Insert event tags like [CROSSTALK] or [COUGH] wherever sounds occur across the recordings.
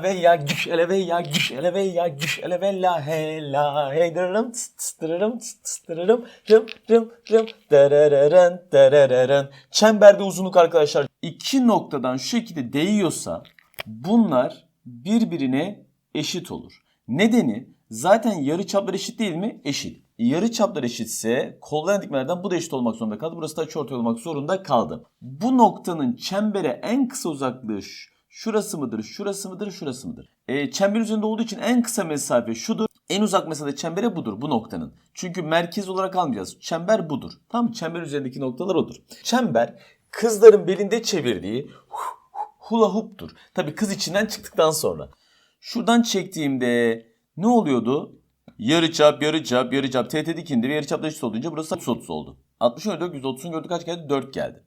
la ve ya güş ele ve ya güş ele ve ya güş ele ve la he la hey dırırım tıs dırırım rım rım rım derereren derereren. Çemberde uzunluk arkadaşlar iki noktadan şu şekilde değiyorsa bunlar birbirine eşit olur. Nedeni zaten yarı çaplar eşit değil mi? Eşit. Yarı çaplar eşitse kolların dikmelerden bu da eşit olmak zorunda kaldı. Burası da açıortay olmak zorunda kaldı. Bu noktanın çembere en kısa uzaklığı ş- şurası mıdır, şurası mıdır, şurası mıdır? E, çember üzerinde olduğu için en kısa mesafe şudur. En uzak mesafe çembere budur bu noktanın. Çünkü merkez olarak almayacağız. Çember budur. Tamam mı? Çember üzerindeki noktalar odur. Çember kızların belinde çevirdiği hula hoop'tur. Tabii kız içinden çıktıktan sonra. Şuradan çektiğimde ne oluyordu? Yarı çap, yarı çap, yarı çap. TT dikindi ve yarı çapla eşit olduğunca burası 30 oldu. 60'ın gördüğü 130'un gördüğü kaç geldi? 4 geldi.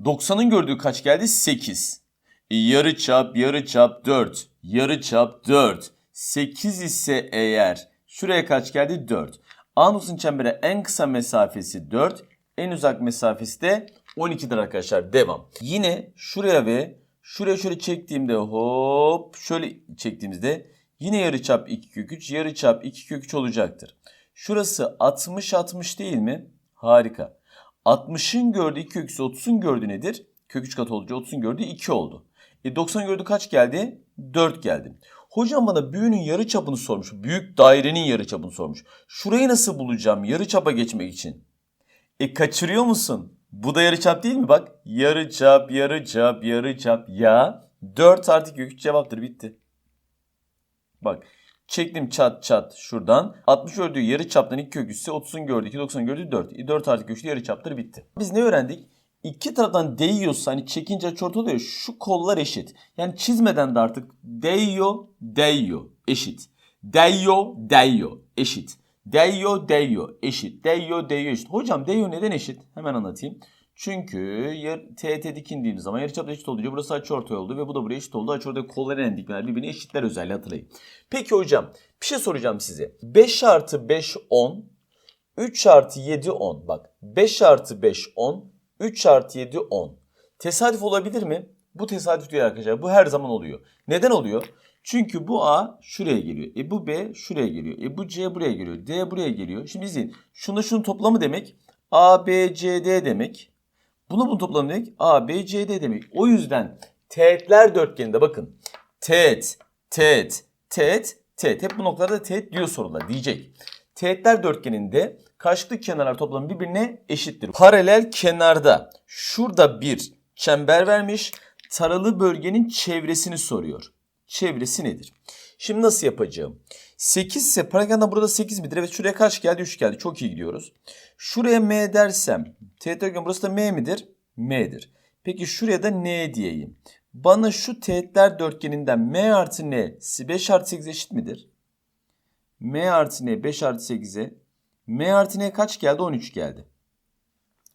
90'ın gördüğü kaç geldi? 8. Yarı çap, yarı çap 4. Yarı çap 4. 8 ise eğer şuraya kaç geldi? 4. Anus'un çembere en kısa mesafesi 4. En uzak mesafesi de 12'dir arkadaşlar. Devam. Yine şuraya ve şuraya şöyle çektiğimde hop şöyle çektiğimizde yine yarıçap 2 kök 3 yarıçap 2 kök 3 olacaktır. Şurası 60 60 değil mi? Harika. 60'ın gördüğü 2 kök 3 30'un gördüğü nedir? Kök 3 katı olunca 30'un gördüğü 2 oldu. E 90 gördüğü kaç geldi? 4 geldi. Hocam bana büyünün yarı çapını sormuş. Büyük dairenin yarı çapını sormuş. Şurayı nasıl bulacağım yarı çapa geçmek için? E kaçırıyor musun? Bu da yarıçap değil mi? Bak yarıçap, yarıçap, yarıçap ya. 4 artı kök 3 cevaptır bitti. Bak çektim çat çat şuradan. 60 gördüğü yarıçaptan 2 kök 3 ise 30'un gördüğü 2, 90'ın gördüğü 4. E 4 artı kök 3 yarıçaptır bitti. Biz ne öğrendik? İki taraftan değiyorsa hani çekince açıortay oluyor. Şu kollar eşit. Yani çizmeden de artık değiyor, değiyor. Eşit. Değiyor, değiyor. Eşit. Değiyor, değiyor. Eşit. Değiyor, değiyor eşit. Hocam değiyor neden eşit? Hemen anlatayım. Çünkü yer, TET dikindiğimiz zaman yarıçapla eşit olunca burası açıortay oldu ve bu da buraya eşit oldu. Açıortay kolların en dikmeler birbirine eşitler özelliği hatırlayın. Peki hocam bir şey soracağım size. 5 artı 5 10, 3 artı 7 10. Bak 5 artı 5 10, 3 artı 7 10. Tesadüf olabilir mi? Bu tesadüf değil arkadaşlar. Bu her zaman oluyor. Neden oluyor? Çünkü bu A şuraya geliyor. E bu B şuraya geliyor. E bu C buraya geliyor. D buraya geliyor. Şimdi izleyin. Şunda şunun toplamı demek A, B, C, D demek. Bunu bunun toplamı demek A, B, C, D demek. O yüzden teğetler dörtgeninde bakın. Teğet, teğet, teğet, teğet. Hep bu noktalarda teğet diyor sorular diyecek. Teğetler dörtgeninde karşılıklı kenarlar toplamı birbirine eşittir. Paralel kenarda şurada bir çember vermiş. Taralı bölgenin çevresini soruyor. Çevresi nedir? Şimdi nasıl yapacağım? 8 ise paragrafta burada 8 midir? Evet şuraya kaç geldi? 3 geldi. Çok iyi gidiyoruz. Şuraya M dersem teğet dörtgen burası da M midir? M'dir. Peki şuraya da N diyeyim. Bana şu teğetler dörtgeninden M artı N 5 artı 8 eşit midir? M artı N 5 artı 8'e M artı N kaç geldi? 13 geldi.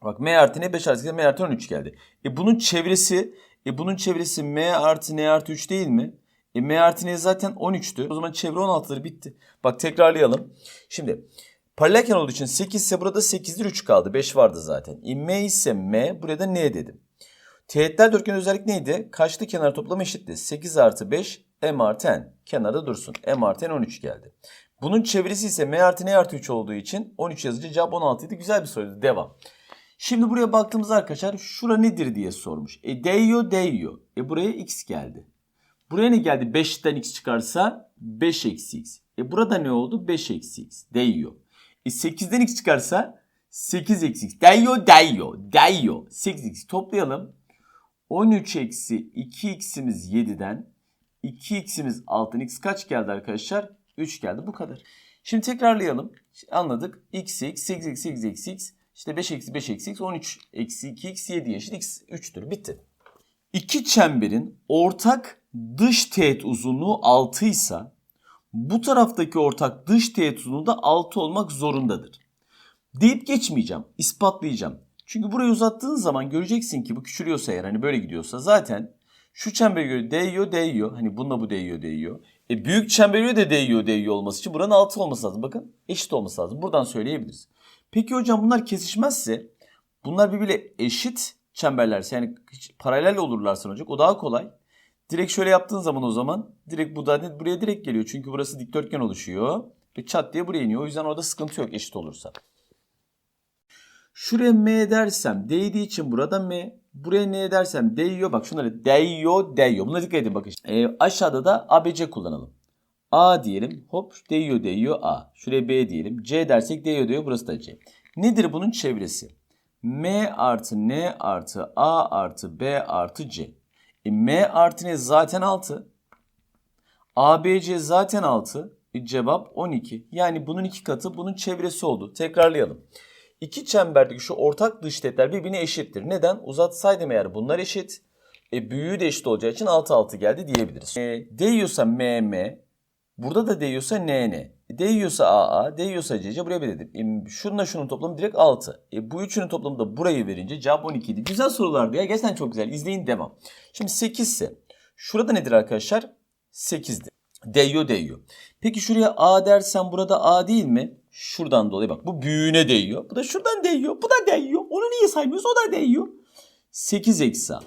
Bak M artı N 5 artı 8 M artı 13 geldi. E bunun çevresi e bunun çevresi M artı N artı 3 değil mi? E M artı N zaten 13'tü. O zaman çevre 16'dır bitti. Bak tekrarlayalım. Şimdi paralel kenar olduğu için 8 ise burada 8'dir 3 kaldı. 5 vardı zaten. E M ise M burada N dedim. Teğetler dörtgen özellik neydi? Kaçlı kenar toplamı eşitti. 8 artı 5 M artı N. Kenarda dursun. M artı N 13 geldi. Bunun çevresi ise M artı N artı 3 olduğu için 13 yazınca cevap 16 idi. Güzel bir soruydu. Devam. Şimdi buraya baktığımızda arkadaşlar şura nedir diye sormuş. E değiyor değiyor. E buraya x geldi. Buraya ne geldi? 5'ten x çıkarsa 5 eksi x. E burada ne oldu? 5 eksi x. Değiyor. E 8'den x çıkarsa 8 eksi x. Değiyor değiyor. Değiyor. 8x toplayalım. 13 eksi 2x'imiz 7'den 2x'imiz 6'dan x kaç geldi arkadaşlar? 3 geldi. Bu kadar. Şimdi tekrarlayalım. Anladık. x x 8 eksi 8 eksi x işte 5 eksi 5 eksi x 13 eksi 2 x 7 eşit x 3'tür. Bitti. İki çemberin ortak dış teğet uzunluğu 6 ise bu taraftaki ortak dış teğet uzunluğu da 6 olmak zorundadır. Deyip geçmeyeceğim. ispatlayacağım. Çünkü burayı uzattığın zaman göreceksin ki bu küçülüyorsa eğer hani böyle gidiyorsa zaten şu çembere göre değiyor değiyor. Hani bununla bu değiyor değiyor. E büyük çembere göre de değiyor değiyor olması için buranın 6 olması lazım. Bakın eşit olması lazım. Buradan söyleyebiliriz. Peki hocam bunlar kesişmezse bunlar birbiriyle eşit çemberlerse yani paralel olurlarsa olacak o daha kolay. Direkt şöyle yaptığın zaman o zaman direkt bu da buraya direkt geliyor. Çünkü burası dikdörtgen oluşuyor. Ve çat diye buraya iniyor. O yüzden orada sıkıntı yok eşit olursa. Şuraya M dersem değdiği için burada M. Buraya ne dersem değiyor. Bak şunları değiyor değiyor. Buna dikkat edin bakın. Ee, aşağıda da ABC kullanalım. A diyelim. Hop değiyor değiyor A. Şuraya B diyelim. C dersek değiyor değiyor. Burası da C. Nedir bunun çevresi? M artı N artı A artı B artı C. E, M artı N zaten 6. ABC zaten 6. E, cevap 12. Yani bunun iki katı bunun çevresi oldu. Tekrarlayalım. İki çemberdeki şu ortak dış teğetler birbirine eşittir. Neden? Uzatsaydım eğer bunlar eşit. E, büyüğü de eşit olacağı için 6 6 geldi diyebiliriz. E, değiyorsa MM, burada da değiyorsa NN. E, değiyorsa AA, değiyorsa CC buraya bir dedim. E, şununla şunun toplamı direkt 6. E, bu üçünün toplamı da burayı verince cevap 12 idi. Güzel sorulardı ya. Gerçekten çok güzel. İzleyin devam. Şimdi 8 ise şurada nedir arkadaşlar? 8'di. Değiyor değiyor. Peki şuraya A dersen burada A değil mi? Şuradan dolayı bak bu büyüğüne değiyor. Bu da şuradan değiyor. Bu da değiyor. Onu niye saymıyoruz? O da değiyor. 8 eksi A.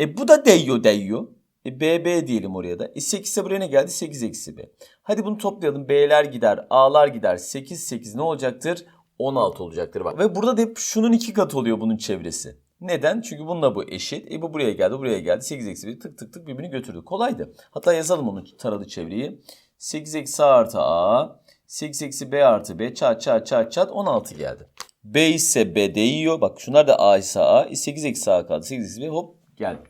E bu da değiyor değiyor. E BB diyelim oraya da. E 8 ise buraya ne geldi? 8 eksi B. Hadi bunu toplayalım. B'ler gider. A'lar gider. 8 8 ne olacaktır? 16 olacaktır bak. Ve burada da hep şunun iki katı oluyor bunun çevresi. Neden? Çünkü bununla bu eşit. E bu buraya geldi, buraya geldi. 8 eksi 1 tık tık tık birbirini götürdü. Kolaydı. Hatta yazalım onu taralı çevreyi. 8 eksi A artı A. 8 eksi B artı B. Çat çat çat çat 16 geldi. B ise B değiyor. Bak şunlar da A ise A. E 8 eksi A kaldı. 8 eksi B hop geldi.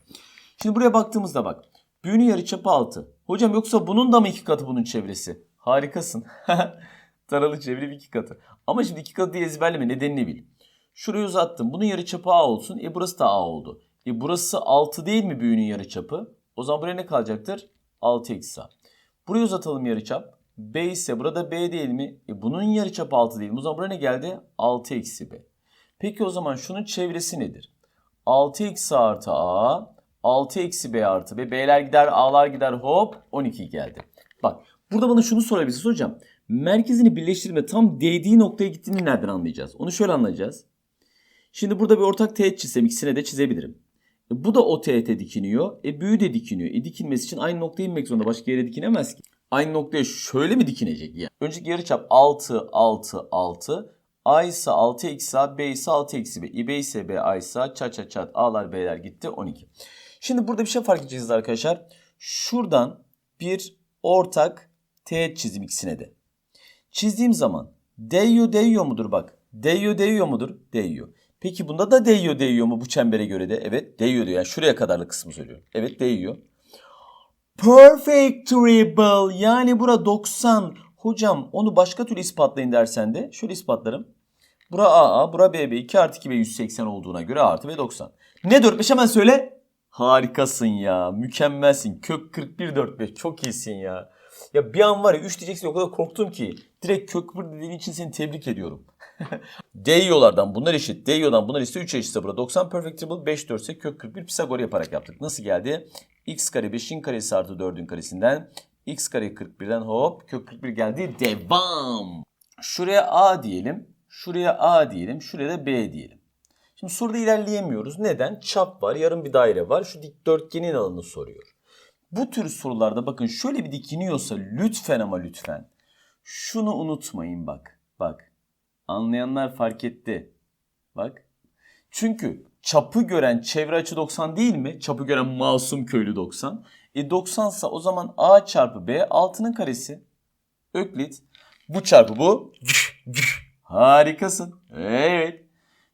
Şimdi buraya baktığımızda bak. Büyünün yarıçapı 6. Hocam yoksa bunun da mı iki katı bunun çevresi? Harikasın. [LAUGHS] Taralı çevre bir iki katı. Ama şimdi iki katı diye ezberleme nedenini bil. Şurayı uzattım. Bunun yarıçapı A olsun. E burası da A oldu. E burası 6 değil mi büyünün yarıçapı? O zaman buraya ne kalacaktır? 6 eksi A. Burayı uzatalım yarıçap. B ise burada B değil mi? E bunun yarıçapı 6 değil? O zaman buraya ne geldi? 6 eksi B. Peki o zaman şunun çevresi nedir? 6 eksi artı A. 6 eksi B artı B. B'ler gider A'lar gider hop 12 geldi. Bak burada bana şunu sorabilirsiniz hocam. Merkezini birleştirme tam değdiği noktaya gittiğini nereden anlayacağız? Onu şöyle anlayacağız. Şimdi burada bir ortak teğet çizsem ikisine de çizebilirim. Bu da o teğete dikiniyor. E büyü de dikiniyor. E dikilmesi için aynı noktaya inmek zorunda. Başka yere dikinemez ki. Aynı noktaya şöyle mi dikinecek yani? Önceki yarıçap 6, 6, 6. A ise 6 eksi A, B ise 6 eksi B. E, B ise B, A ise çat çat çat A'lar B'ler gitti 12. Şimdi burada bir şey fark edeceğiz arkadaşlar. Şuradan bir ortak teğet çizim ikisine de. Çizdiğim zaman değiyor değiyor mudur bak. Değiyor değiyor mudur? Değiyor. Peki bunda da değiyor değiyor mu bu çembere göre de? Evet değiyor diyor. Yani şuraya kadarlık kısmı söylüyorum. Evet değiyor. Perfect triple yani bura 90. Hocam onu başka türlü ispatlayın dersen de şöyle ispatlarım. Bura AA, bura BB 2 artı 2 ve 180 olduğuna göre artı ve 90. Ne 4 5 hemen söyle. Harikasın ya. Mükemmelsin. Kök 41 4 5 çok iyisin ya. Ya bir an var ya 3 diyeceksin o kadar korktum ki. Direkt kök 1 dediğin için seni tebrik ediyorum. [LAUGHS] Değiyorlardan bunlar eşit. Değiyordan bunlar eşit. 3 eşitse burada 90 perfect triple 5 4 ise kök 41 Pisagor yaparak yaptık. Nasıl geldi? x kare 5'in karesi artı 4'ün karesinden x kare 41'den hop kök 41 geldi. Devam. Şuraya a diyelim. Şuraya a diyelim. Şuraya da b diyelim. Şimdi soruda ilerleyemiyoruz. Neden? Çap var, yarım bir daire var. Şu dikdörtgenin alanını soruyor. Bu tür sorularda bakın şöyle bir dikiniyorsa lütfen ama lütfen şunu unutmayın bak. Bak. Anlayanlar fark etti. Bak. Çünkü çapı gören çevre açı 90 değil mi? Çapı gören masum köylü 90. E 90 ise o zaman A çarpı B 6'nın karesi. Öklit. Bu çarpı bu. Harikasın. Evet.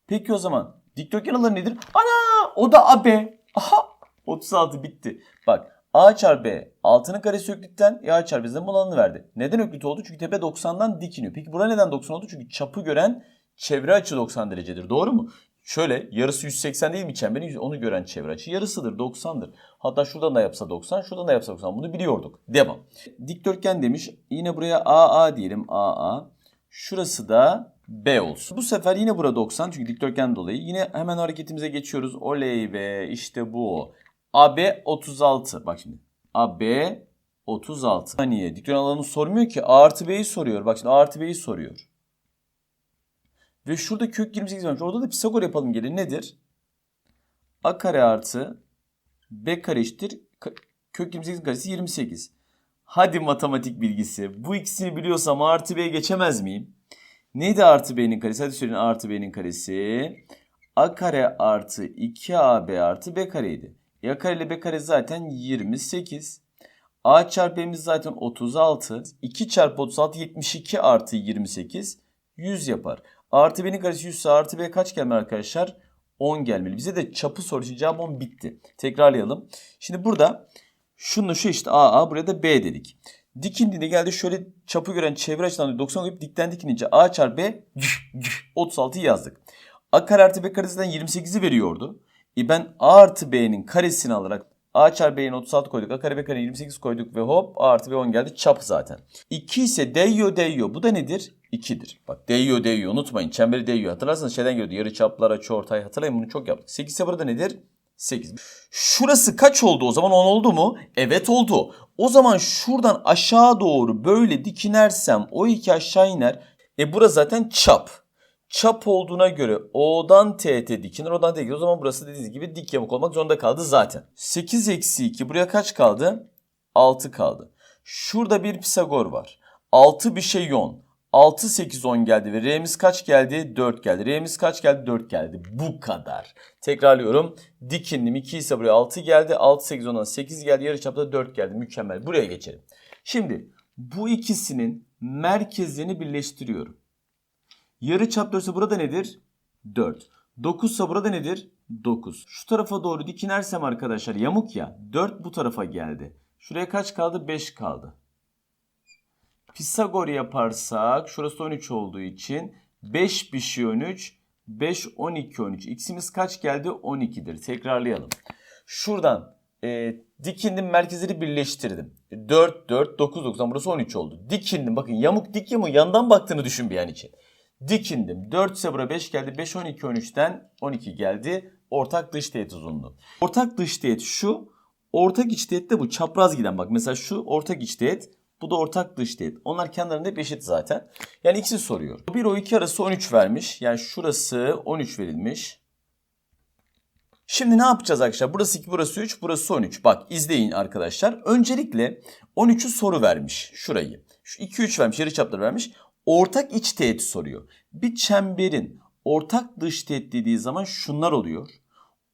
Peki o zaman dikdörtgen alanı nedir? Ana o da AB. Aha 36 bitti. Bak A çarpı B 6'nın karesi öklitten e A çarpı B'den bu alanını verdi. Neden öklit oldu? Çünkü tepe 90'dan dikiniyor. Peki bura neden 90 oldu? Çünkü çapı gören çevre açı 90 derecedir. Doğru mu? Şöyle yarısı 180 değil mi çemberin? Onu gören çevre açı yarısıdır 90'dır. Hatta şuradan da yapsa 90, şuradan da yapsa 90. Bunu biliyorduk. Devam. Dikdörtgen demiş. Yine buraya AA diyelim. AA. Şurası da B olsun. Bu sefer yine burada 90 çünkü dikdörtgen dolayı. Yine hemen hareketimize geçiyoruz. Oley be işte bu. AB 36. Bak şimdi. AB 36. Saniye. Dikdörtgen alanını sormuyor ki. A artı B'yi soruyor. Bak şimdi A artı B'yi soruyor. Ve şurada kök 28 varmış. Orada da Pisagor yapalım gelin. Nedir? A kare artı B kare eşittir Kök 28'in karesi 28. Hadi matematik bilgisi. Bu ikisini biliyorsam A artı B'ye geçemez miyim? Neydi artı B'nin karesi? Hadi söyleyin artı B'nin karesi. A kare artı 2AB artı B kareydi. A kare B kare zaten 28. A çarpı B'miz zaten 36. 2 çarpı 36 72 artı 28 100 yapar. Artı B'nin karesi 100 ise artı B kaç gelmeli arkadaşlar? 10 gelmeli. Bize de çapı soru için cevap 10 bitti. Tekrarlayalım. Şimdi burada şununla şu işte AA buraya da B dedik. Dikindiğinde geldi şöyle çapı gören çevre açıdan 90 koyup dikten dikinince A çarpı B 36'yı yazdık. A kare artı B karesinden 28'i veriyordu. E ben A artı B'nin karesini alarak A çarpı B'nin 36 koyduk. A kare B kare 28 koyduk ve hop A artı B 10 geldi. Çap zaten. 2 ise değiyor değiyor. Bu da nedir? 2'dir. Bak değiyor değiyor unutmayın. Çemberi değiyor. Hatırlarsanız şeyden geliyordu. Yarı çaplar açı ortay. Hatırlayın bunu çok yaptık. 8 ise burada nedir? 8. Şurası kaç oldu o zaman 10 oldu mu? Evet oldu. O zaman şuradan aşağı doğru böyle dikinersem o iki aşağı iner. E burası zaten çap. Çap olduğuna göre O'dan TT dikinir, O'dan TT O zaman burası dediğiniz gibi dik yamuk olmak zorunda kaldı zaten. 8 eksi 2 buraya kaç kaldı? 6 kaldı. Şurada bir Pisagor var. 6 bir şey 10. 6, 8, 10 geldi ve R'miz kaç geldi? 4 geldi. R'miz kaç geldi? 4 geldi. Bu kadar. Tekrarlıyorum. Dikindim 2 ise buraya 6 geldi. 6, 8, 10'dan 8 geldi. Yarıçapta 4 geldi. Mükemmel. Buraya geçelim. Şimdi bu ikisinin merkezini birleştiriyorum. Yarıçap 4 ise burada nedir? 4. 9 ise burada nedir? 9. Şu tarafa doğru dikinersem arkadaşlar yamuk ya. 4 bu tarafa geldi. Şuraya kaç kaldı? 5 kaldı. Pisagor yaparsak şurası 13 olduğu için 5 bir şey 13 5 12 13 x'imiz kaç geldi 12'dir tekrarlayalım. Şuradan e, dikindim merkezleri birleştirdim. 4 4 9 9 burası 13 oldu. Dikindim bakın yamuk dik yamuk yandan baktığını düşün bir an için. Dikindim 4 ise buraya 5 geldi 5 12 13'ten 12 geldi. Ortak dış teğet uzunluğu. Ortak dış teğet şu. Ortak iç teğet de bu çapraz giden bak mesela şu ortak iç teğet bu da ortak dış teğet. Onlar kenarında hep eşit zaten. Yani ikisi soruyor. 1 o 2 arası 13 vermiş. Yani şurası 13 verilmiş. Şimdi ne yapacağız arkadaşlar? Burası 2, burası 3, burası 13. Bak izleyin arkadaşlar. Öncelikle 13'ü soru vermiş. Şurayı. Şu 2, 3 vermiş. Yarıçapları vermiş. Ortak iç teğeti soruyor. Bir çemberin ortak dış teğet dediği zaman şunlar oluyor.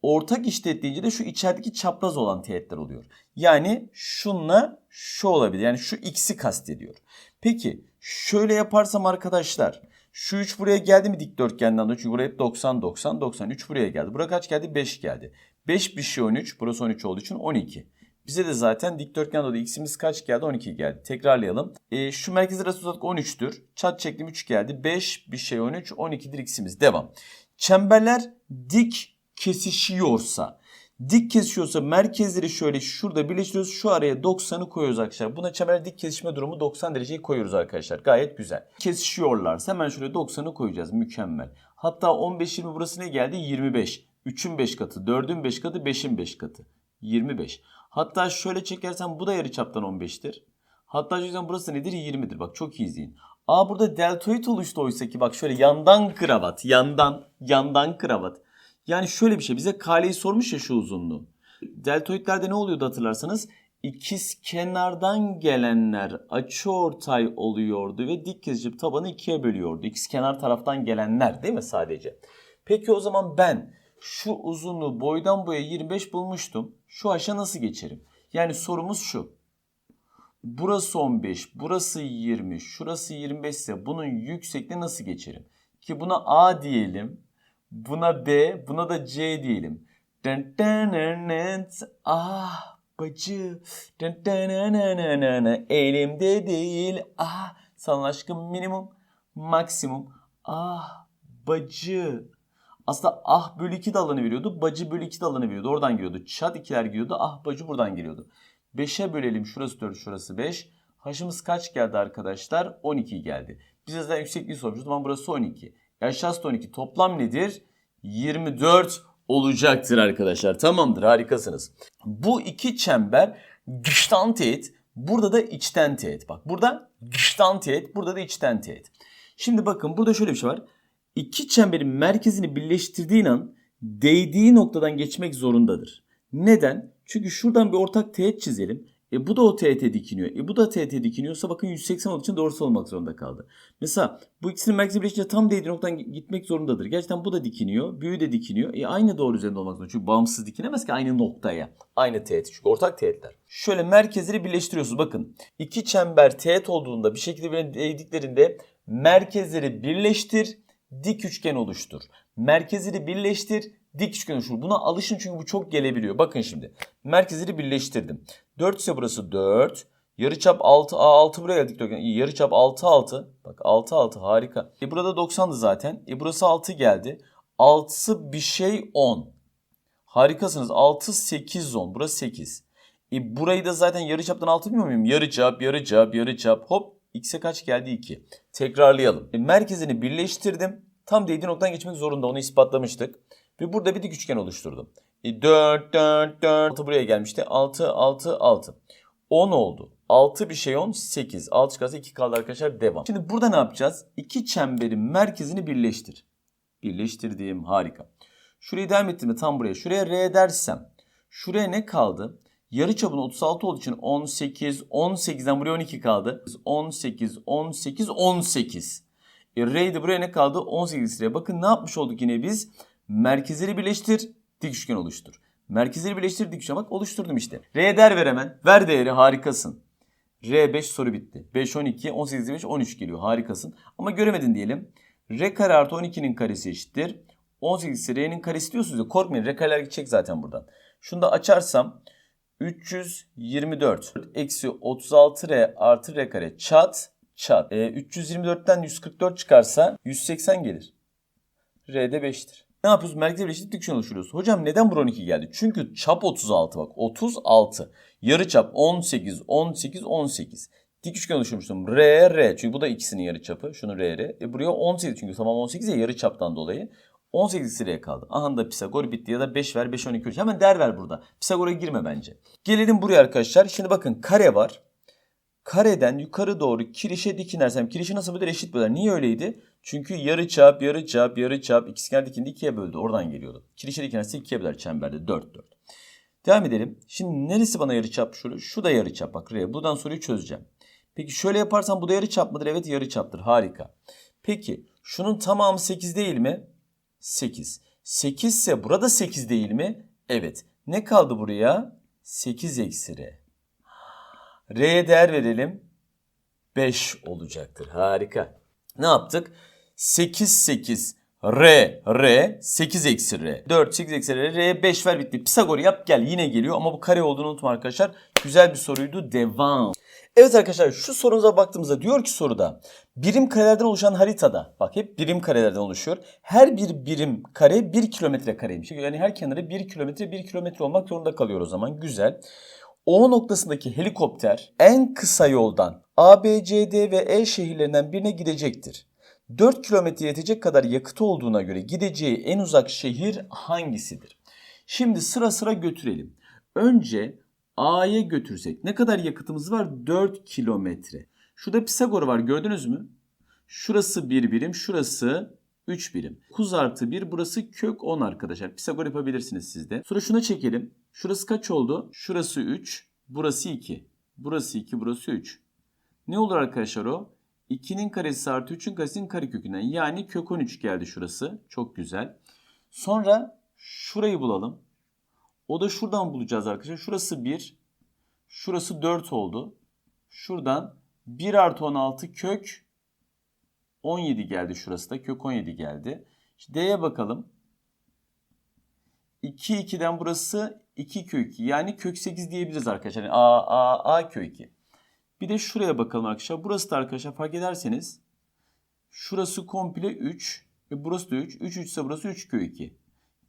Ortak iç teğet deyince de şu içerideki çapraz olan teğetler oluyor. Yani şunla şu olabilir. Yani şu x'i kastediyor. Peki şöyle yaparsam arkadaşlar şu 3 buraya geldi mi dikdörtgenden de çünkü buraya hep 90 90 90 3 buraya geldi. Buraya kaç geldi? 5 geldi. 5 bir şey 13. Burası 13 olduğu için 12. Bize de zaten dikdörtgen dolayı x'imiz kaç geldi? 12 geldi. Tekrarlayalım. E, şu merkez arası uzaklık 13'tür. Çat çektim 3 geldi. 5 bir şey 13. 12'dir x'imiz. Devam. Çemberler dik kesişiyorsa dik kesişiyorsa merkezleri şöyle şurada birleştiriyoruz. Şu araya 90'ı koyuyoruz arkadaşlar. Buna çember dik kesişme durumu 90 dereceyi koyuyoruz arkadaşlar. Gayet güzel. Kesişiyorlarsa hemen şöyle 90'ı koyacağız. Mükemmel. Hatta 15-20 burası ne geldi? 25. 3'ün 5 katı, 4'ün 5 katı, 5'in 5 katı. 25. Hatta şöyle çekersen bu da yarıçaptan 15'tir. Hatta yüzden burası nedir? 20'dir. Bak çok iyi izleyin. Aa burada deltoid oluştu oysa ki bak şöyle yandan kravat, yandan, yandan kravat. Yani şöyle bir şey bize kaleyi sormuş ya şu uzunluğu. Deltoidlerde ne oluyordu hatırlarsanız? İkiz kenardan gelenler açıortay oluyordu ve dik kesişip tabanı ikiye bölüyordu. İkiz kenar taraftan gelenler değil mi sadece? Peki o zaman ben şu uzunluğu boydan boya 25 bulmuştum. Şu aşağı nasıl geçerim? Yani sorumuz şu. Burası 15, burası 20, şurası 25 ise bunun yüksekliği nasıl geçerim? Ki buna A diyelim. Buna B, buna da C diyelim. Ah bacı. Elimde değil. Ah sana aşkım minimum. Maksimum. Ah bacı. Aslında ah bölü 2 de alanı veriyordu. Bacı bölü 2 de alanı veriyordu. Oradan giriyordu. Çat ikiler giriyordu. Ah bacı buradan giriyordu. 5'e bölelim. Şurası 4, şurası 5. Haşımız kaç geldi arkadaşlar? 12 geldi. Bize zaten yüksekliği sormuş. O zaman burası 12. Aşağısı da 12. Toplam nedir? 24 olacaktır arkadaşlar. Tamamdır harikasınız. Bu iki çember dıştan teğet. Burada da içten teğet. Bak burada dıştan teğet. Burada da içten teğet. Şimdi bakın burada şöyle bir şey var. İki çemberin merkezini birleştirdiğin an değdiği noktadan geçmek zorundadır. Neden? Çünkü şuradan bir ortak teğet çizelim. E bu da o teğete dikiniyor. E bu da teğete dikiniyorsa bakın 180 olduğu için doğrusal olmak zorunda kaldı. Mesela bu ikisinin merkezi birleşince tam değdiği noktadan gitmek zorundadır. Gerçekten bu da dikiniyor. Büyü de dikiniyor. E aynı doğru üzerinde olmak zorunda. Çünkü bağımsız dikinemez ki aynı noktaya. Aynı teğet. Çünkü ortak teğetler. Şöyle merkezleri birleştiriyorsunuz. Bakın iki çember teğet olduğunda bir şekilde değdiklerinde merkezleri birleştir, dik üçgen oluştur. Merkezleri birleştir, dik üçgen oluştur. Buna alışın çünkü bu çok gelebiliyor. Bakın şimdi. Merkezleri birleştirdim. 4 ise burası 4. Yarıçap 6 A6 buraya geldik. İyi, yarıçap 6 6. Bak 6 6 harika. E burada 90'dı zaten. E burası 6 geldi. 6'sı bir şey 10. Harikasınız. 6 8 10. Burası 8. E burayı da zaten yarıçaptan 6 bilmiyor muyum? Yarıçap, yarıçap, yarıçap. Hop x'e kaç geldi? 2. Tekrarlayalım. E, merkezini birleştirdim. Tam değdiği noktadan geçmek zorunda. Onu ispatlamıştık. Ve burada bir dik üçgen oluşturdum. E 4, 4, 4. 6 buraya gelmişti. 6, 6, 6. 10 oldu. 6 bir şey 10, 8. 6 çıkarsa 2 kaldı arkadaşlar. Devam. Şimdi burada ne yapacağız? İki çemberin merkezini birleştir. Birleştirdiğim harika. Şurayı devam ettim tam buraya. Şuraya R dersem. Şuraya ne kaldı? Yarı çapın 36 olduğu için 18, 18'den buraya 12 kaldı. 18, 18, 18. E, R'de buraya ne kaldı? 18 liraya. Bakın ne yapmış olduk yine biz? Merkezleri birleştir, dik üçgen oluştur. Merkezleri birleştir, dik üçgen. Bak oluşturdum işte. R'ye değer ver hemen. Ver değeri harikasın. R5 soru bitti. 5, 12, 18, 5, 13 geliyor. Harikasın. Ama göremedin diyelim. R kare artı 12'nin karesi eşittir. 18 ise R'nin karesi diyorsunuz ya. Korkmayın. R kareler gidecek zaten buradan. Şunu da açarsam 324 eksi 36R artı R kare çat çat. E, 324'ten 144 çıkarsa 180 gelir. R'de 5'tir. Ne yapıyoruz? Merkezi birleştirip dik üçgen oluşturuyoruz. Hocam neden bura 12 geldi? Çünkü çap 36 bak. 36. Yarı çap 18, 18, 18. Dik üçgen oluşturmuştum. R, R. Çünkü bu da ikisinin yarı çapı. Şunu R, R. E buraya 18 çünkü tamam 18 ya yarı çaptan dolayı. 18 sıraya kaldı. Aha da Pisagor bitti ya da 5 ver 5 12 13. Hemen değer ver burada. Pisagor'a girme bence. Gelelim buraya arkadaşlar. Şimdi bakın kare var. Kareden yukarı doğru kirişe dikinersem kirişi nasıl böler eşit böler. Niye öyleydi? Çünkü yarı çap, yarı çap, yarı çap ikizkenar dikinde ikiye böldü. Oradan geliyordu. Kirişe dikinerse ikiye böler çemberde 4 4. Devam edelim. Şimdi neresi bana yarı çap? Şöyle, şu da yarı çap. Bak R. Buradan soruyu çözeceğim. Peki şöyle yaparsam bu da yarı çap mıdır? Evet yarı çaptır. Harika. Peki şunun tamamı 8 değil mi? 8. 8 ise burada 8 değil mi? Evet. Ne kaldı buraya? 8 eksi R. R'ye değer verelim. 5 olacaktır. Harika. Ne yaptık? 8 8 R R 8 eksi R. 4 8 eksi R R'ye 5 ver bitti. Pisagor yap gel yine geliyor ama bu kare olduğunu unutma arkadaşlar. Güzel bir soruydu. Devam. Evet arkadaşlar şu sorumuza baktığımızda diyor ki soruda birim karelerden oluşan haritada bak hep birim karelerden oluşuyor. Her bir birim kare 1 kilometre kareymiş. Yani her kenarı 1 kilometre 1 kilometre olmak zorunda kalıyor o zaman. Güzel. O noktasındaki helikopter en kısa yoldan A, B, C, D ve E şehirlerinden birine gidecektir. 4 kilometre yetecek kadar yakıtı olduğuna göre gideceği en uzak şehir hangisidir? Şimdi sıra sıra götürelim. Önce A'ya götürsek ne kadar yakıtımız var? 4 kilometre. Şurada Pisagor var gördünüz mü? Şurası 1 birim, şurası 3 birim. 9 artı 1 burası kök 10 arkadaşlar. Pisagor yapabilirsiniz siz de. Sonra şuna çekelim. Şurası kaç oldu? Şurası 3, burası 2. Burası 2, burası 3. Ne olur arkadaşlar o? 2'nin karesi artı 3'ün karesinin karekökünden. Yani kök 13 geldi şurası. Çok güzel. Sonra şurayı bulalım. O da şuradan bulacağız arkadaşlar. Şurası 1. Şurası 4 oldu. Şuradan 1 artı 16 kök 17 geldi şurası da. Kök 17 geldi. İşte D'ye bakalım. 2 2'den burası 2 kök 2. Yani kök 8 diyebiliriz arkadaşlar. Yani A, A, A kök 2. Bir de şuraya bakalım arkadaşlar. Burası da arkadaşlar fark ederseniz şurası komple 3 ve burası da 3. 3 3 ise burası 3 kök 2.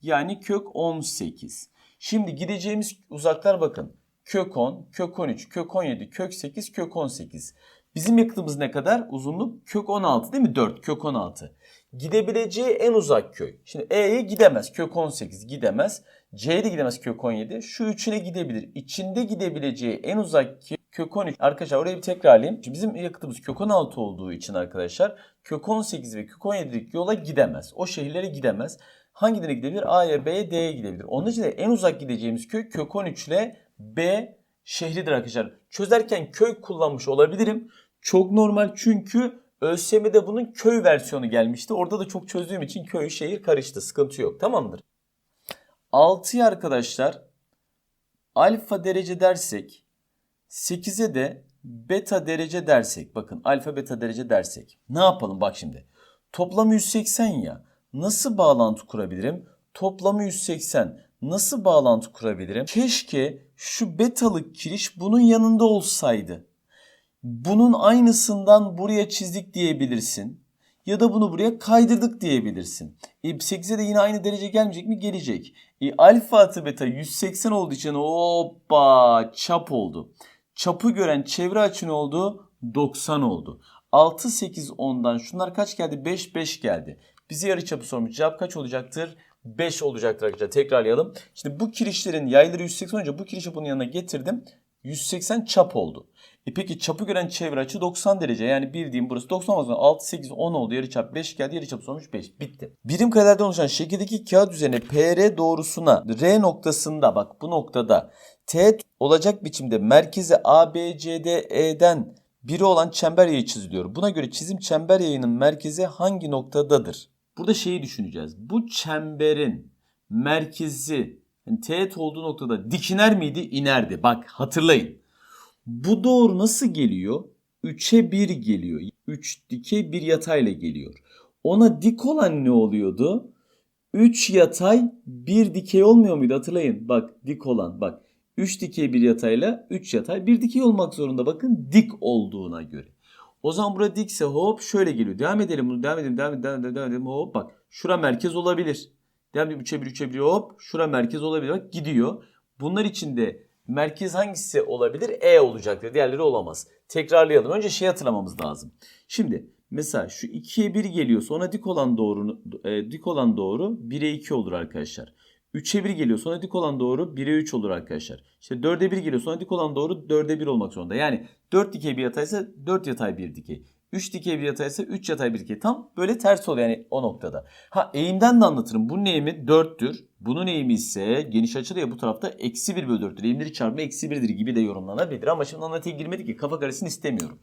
Yani kök 18. Şimdi gideceğimiz uzaklar bakın. Kök 10, kök 13, kök 17, kök 8, kök 18. Bizim yakıtımız ne kadar? Uzunluk kök 16 değil mi? 4 kök 16. Gidebileceği en uzak köy. Şimdi E'ye gidemez. Kök 18 gidemez. C'ye de gidemez kök 17. Şu üçüne gidebilir. İçinde gidebileceği en uzak kök 13. Arkadaşlar orayı bir tekrarlayayım. Şimdi bizim yakıtımız kök 16 olduğu için arkadaşlar kök 18 ve kök 17'lik yola gidemez. O şehirlere gidemez. Hangilerine gidebilir? A'ya, B'ye, D'ye gidebilir. Onun için de en uzak gideceğimiz köy kök 13 ile B şehridir arkadaşlar. Çözerken köy kullanmış olabilirim. Çok normal çünkü ÖSYM'de bunun köy versiyonu gelmişti. Orada da çok çözdüğüm için köy şehir karıştı. Sıkıntı yok. Tamamdır. 6'yı arkadaşlar alfa derece dersek 8'e de beta derece dersek bakın alfa beta derece dersek ne yapalım bak şimdi toplamı 180 ya nasıl bağlantı kurabilirim toplamı 180 nasıl bağlantı kurabilirim keşke şu betalık kiriş bunun yanında olsaydı bunun aynısından buraya çizdik diyebilirsin ya da bunu buraya kaydırdık diyebilirsin. E, 8'e de yine aynı derece gelmeyecek mi? Gelecek. E, alfa artı beta 180 olduğu için hoppa çap oldu. Çapı gören çevre açı ne oldu? 90 oldu. 6, 8, 10'dan şunlar kaç geldi? 5, 5 geldi. Bize yarı çapı sormuş. Cevap kaç olacaktır? 5 olacaktır arkadaşlar. Tekrarlayalım. Şimdi bu kirişlerin yayları 180 önce bu kirişi bunun yanına getirdim. 180 çap oldu. E peki çapı gören çevre açı 90 derece. Yani bildiğim burası 90 olsun. 6, 8, 10 oldu. Yarıçap 5 geldi. Yarıçap sormuş 5. Bitti. Birim karelerden oluşan şekildeki kağıt üzerine PR doğrusuna R noktasında bak bu noktada T olacak biçimde merkezi ABCDE'den biri olan çember yayı çiziliyor. Buna göre çizim çember yayının merkezi hangi noktadadır? Burada şeyi düşüneceğiz. Bu çemberin merkezi yani teğet olduğu noktada dikiner miydi? İnerdi. Bak hatırlayın. Bu doğru nasıl geliyor? 3'e 1 geliyor. 3 dikey 1 yatayla geliyor. Ona dik olan ne oluyordu? 3 yatay 1 dikey olmuyor muydu? Hatırlayın. Bak dik olan bak. 3 dikey 1 yatayla 3 yatay 1 dikey olmak zorunda bakın dik olduğuna göre. O zaman burada dikse hop şöyle geliyor. Devam edelim bunu devam edelim devam edelim devam edelim, devam edelim. hop bak. Şura merkez olabilir. Devam edelim 3'e 1 3'e 1 hop şura merkez olabilir. Bak gidiyor. Bunlar içinde merkez hangisi olabilir? E olacaktır. Diğerleri olamaz. Tekrarlayalım. Önce şey hatırlamamız lazım. Şimdi mesela şu 2'ye 1 geliyor. Sonra dik olan doğru e, dik olan doğru 1'e 2 olur arkadaşlar. 3'e 1 geliyor sonra dik olan doğru 1'e 3 olur arkadaşlar. İşte 4'e 1 geliyor sonra dik olan doğru 4'e 1 olmak zorunda. Yani 4 dikey bir yataysa 4 yatay bir dikey. 3 dikey bir yataysa 3 yatay bir dikey. Tam böyle ters oluyor yani o noktada. Ha eğimden de anlatırım. Bunun eğimi 4'tür. Bunun eğimi ise geniş açılı ya bu tarafta eksi 1 bölü 4'tür. Eğimleri çarpımı eksi 1'dir gibi de yorumlanabilir. Ama şimdi anlatıya girmedik ki kafa karışsın istemiyorum.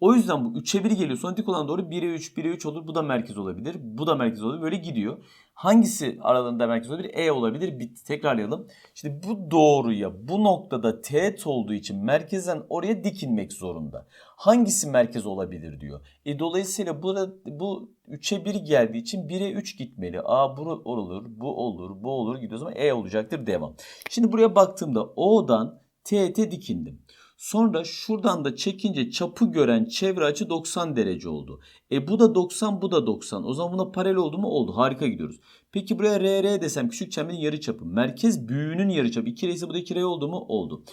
O yüzden bu 3'e 1 geliyor. Sonra dik olan doğru 1'e 3, 1'e 3 olur. Bu da merkez olabilir. Bu da merkez olabilir. Böyle gidiyor. Hangisi aralarında merkez olabilir? E olabilir. Bitti. Tekrarlayalım. Şimdi bu doğruya bu noktada teğet olduğu için merkezden oraya dikinmek zorunda. Hangisi merkez olabilir diyor. E dolayısıyla burada bu 3'e 1 geldiği için 1'e 3 gitmeli. A bu olur, bu olur, bu olur gidiyor. O zaman E olacaktır. Devam. Şimdi buraya baktığımda O'dan teğete dikindim. Sonra şuradan da çekince çapı gören çevre açı 90 derece oldu. E bu da 90 bu da 90. O zaman buna paralel oldu mu? Oldu. Harika gidiyoruz. Peki buraya RR desem küçük çemberin yarı çapı. Merkez büyüğünün yarı çapı. 2R ise bu da 2R oldu mu? Oldu.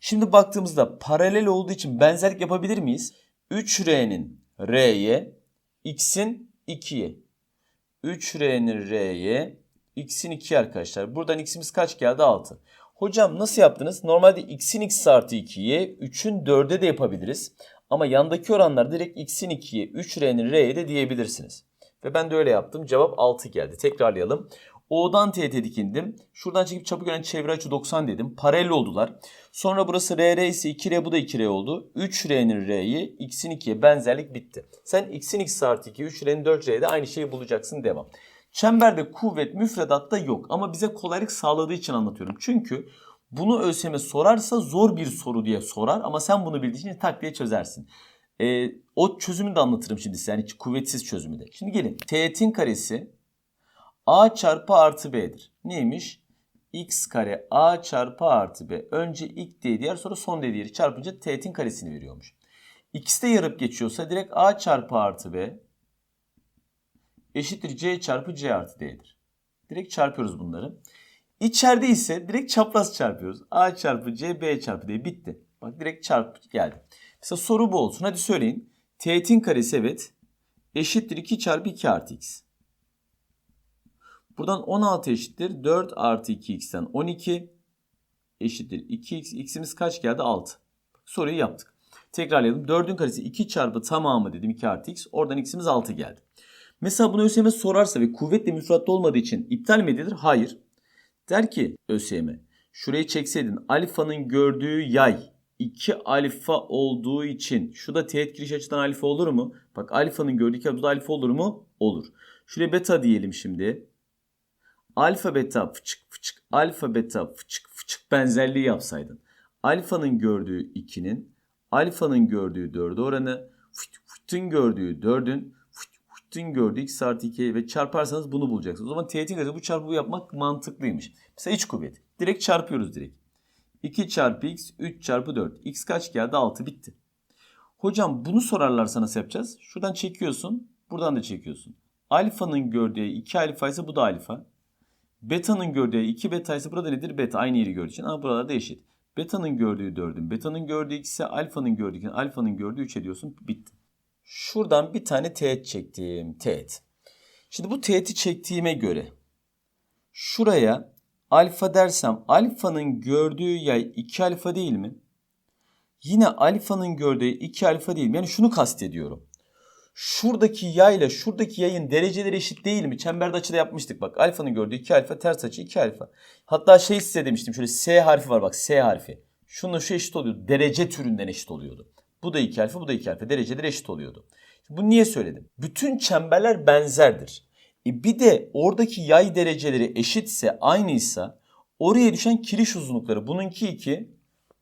Şimdi baktığımızda paralel olduğu için benzerlik yapabilir miyiz? 3R'nin R'ye, X'in 2'ye. 3R'nin R'ye, X'in 2 arkadaşlar. Buradan X'imiz kaç geldi? 6. Hocam nasıl yaptınız? Normalde x'in x artı 2'ye 3'ün 4'e de yapabiliriz. Ama yandaki oranlar direkt x'in 2'ye 3r'nin r'ye de diyebilirsiniz. Ve ben de öyle yaptım. Cevap 6 geldi. Tekrarlayalım. O'dan T'ye dikindim. Şuradan çekip çapı gören çevre açı 90 dedim. Paralel oldular. Sonra burası RR ise 2R bu da 2R oldu. 3R'nin R'yi X'in 2'ye benzerlik bitti. Sen X'in X artı 2, 3R'nin 4R'de aynı şeyi bulacaksın. Devam. Çemberde kuvvet müfredatta yok ama bize kolaylık sağladığı için anlatıyorum. Çünkü bunu ÖSYM sorarsa zor bir soru diye sorar ama sen bunu bildiğin için tak diye çözersin. Ee, o çözümü de anlatırım şimdi size. Yani kuvvetsiz çözümü de. Şimdi gelin. Teğetin karesi A çarpı artı B'dir. Neymiş? X kare A çarpı artı B. Önce ilk D diğer sonra son D diğeri çarpınca teğetin karesini veriyormuş. İkisi de yarıp geçiyorsa direkt A çarpı artı B eşittir C çarpı C artı D'dir. Direkt çarpıyoruz bunları. İçeride ise direkt çapraz çarpıyoruz. A çarpı C, B çarpı D bitti. Bak direkt çarp geldi. Mesela soru bu olsun. Hadi söyleyin. Teğetin karesi evet. Eşittir 2 çarpı 2 artı x. Buradan 16 eşittir. 4 artı 2x'ten 12 eşittir 2x. X'imiz kaç geldi? 6. Soruyu yaptık. Tekrarlayalım. 4'ün karesi 2 çarpı tamamı dedim 2 artı x. Oradan x'imiz 6 geldi. Mesela bunu ÖSYM sorarsa ve kuvvetle müfredatta olmadığı için iptal mi edilir? Hayır. Der ki ÖSYM şurayı çekseydin alfanın gördüğü yay 2 alfa olduğu için şu da teğet giriş açıdan alfa olur mu? Bak alfanın gördüğü iki da alfa olur mu? Olur. Şuraya beta diyelim şimdi. Alfa beta fıçık fıçık alfa beta fıçık fıçık benzerliği yapsaydın. Alfanın gördüğü 2'nin alfanın gördüğü 4'e oranı fıt fıtın gördüğü 4'ün fıtın gördüğü x artı 2 ve çarparsanız bunu bulacaksınız. O zaman teğetin katı bu çarpımı yapmak mantıklıymış. Mesela iç kuvvet. Direkt çarpıyoruz direkt. 2 çarpı x 3 çarpı 4. x kaç geldi? 6 bitti. Hocam bunu sorarlarsa nasıl yapacağız? Şuradan çekiyorsun. Buradan da çekiyorsun. Alfanın gördüğü 2 alfa ise bu da alfa. Beta'nın gördüğü 2 beta ise burada nedir? Beta aynı yeri gördüğü için. Ama buralarda eşit. Beta'nın gördüğü 4'ün. Beta'nın gördüğü 2 ise alfanın gördüğü 2'nin. Alfanın gördüğü 3 ediyorsun. Bitti. Şuradan bir tane teğet çektim. Teğet. Şimdi bu teğeti çektiğime göre şuraya alfa dersem alfanın gördüğü yay 2 alfa değil mi? Yine alfanın gördüğü 2 alfa değil mi? Yani şunu kastediyorum. Şuradaki yayla şuradaki yayın dereceleri eşit değil mi? Çemberde açıda yapmıştık bak. Alfanın gördüğü 2 alfa ters açı 2 alfa. Hatta şey size demiştim şöyle S harfi var bak S harfi. Şununla şu eşit oluyordu. Derece türünden eşit oluyordu. Bu da 2 alfa bu da 2 alfa. Dereceleri eşit oluyordu. Bu niye söyledim? Bütün çemberler benzerdir. E bir de oradaki yay dereceleri eşitse aynıysa oraya düşen kiriş uzunlukları bununki 2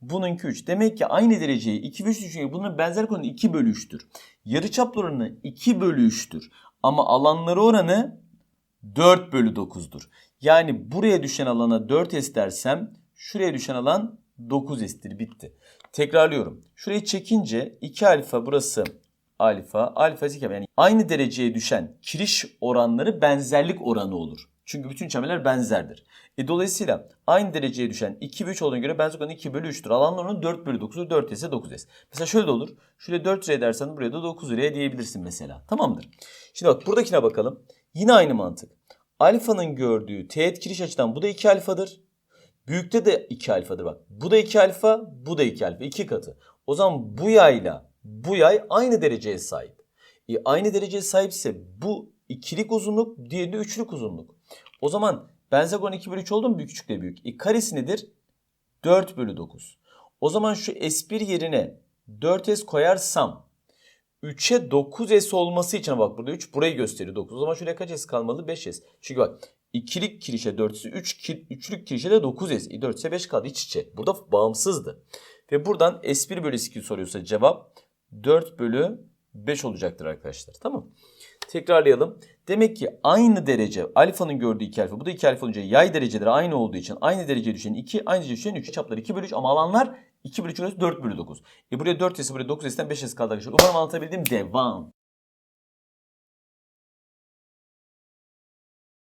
bununki 3. Demek ki aynı dereceyi 2 ve 3 düşünüyor. Bunların benzer konuda 2 bölü 3'tür. Yarıçap oranı 2 bölü 3'tür. Ama alanları oranı 4 bölü 9'dur. Yani buraya düşen alana 4S dersem şuraya düşen alan 9S'tir. Bitti. Tekrarlıyorum. Şurayı çekince 2 alfa burası alfa, alfa 2 yani aynı dereceye düşen kiriş oranları benzerlik oranı olur. Çünkü bütün çemberler benzerdir. E dolayısıyla aynı dereceye düşen 2 ve 3 olduğuna göre benzerlik oranı 2 bölü 3'tür. Alanlar oranı 4 bölü 9'dur. 4 ise 9S. Mesela şöyle de olur. Şuraya 4 liraya dersen buraya da 9 liraya diyebilirsin mesela. Tamamdır. Şimdi bak buradakine bakalım. Yine aynı mantık. Alfanın gördüğü teğet kiriş açıdan bu da 2 alfadır. Büyükte de 2 alfadır bak. Bu da 2 alfa, bu da 2 alfa. 2 katı. O zaman bu yayla bu yay aynı dereceye sahip. E, aynı dereceye sahipse bu ikilik uzunluk, diğeri de üçlük uzunluk. O zaman benzegon 2 bölü 3 oldu mu büyük küçükle büyük? E, karesi nedir? 4 bölü 9. O zaman şu S1 yerine 4S koyarsam 3'e 9S olması için bak burada 3 burayı gösteriyor 9. O zaman şuraya kaç S kalmalı? 5S. Çünkü bak ikilik kirişe 4S, 3 ki, üçlük kirişe de 9S. E 4 ise 5 kaldı iç içe. Burada bağımsızdı. Ve buradan S1 bölü S2 soruyorsa cevap 4 bölü 5 olacaktır arkadaşlar. Tamam Tekrarlayalım. Demek ki aynı derece alfanın gördüğü 2 alfa bu da 2 alfa olunca yay dereceleri aynı olduğu için aynı dereceye düşen 2 aynı dereceye düşen 3 çapları 2 bölü 3 ama alanlar 2 bölü 3 4 bölü 9. E buraya 4 S buraya 9 S'ten 5 S kaldı arkadaşlar. Umarım anlatabildim. Devam.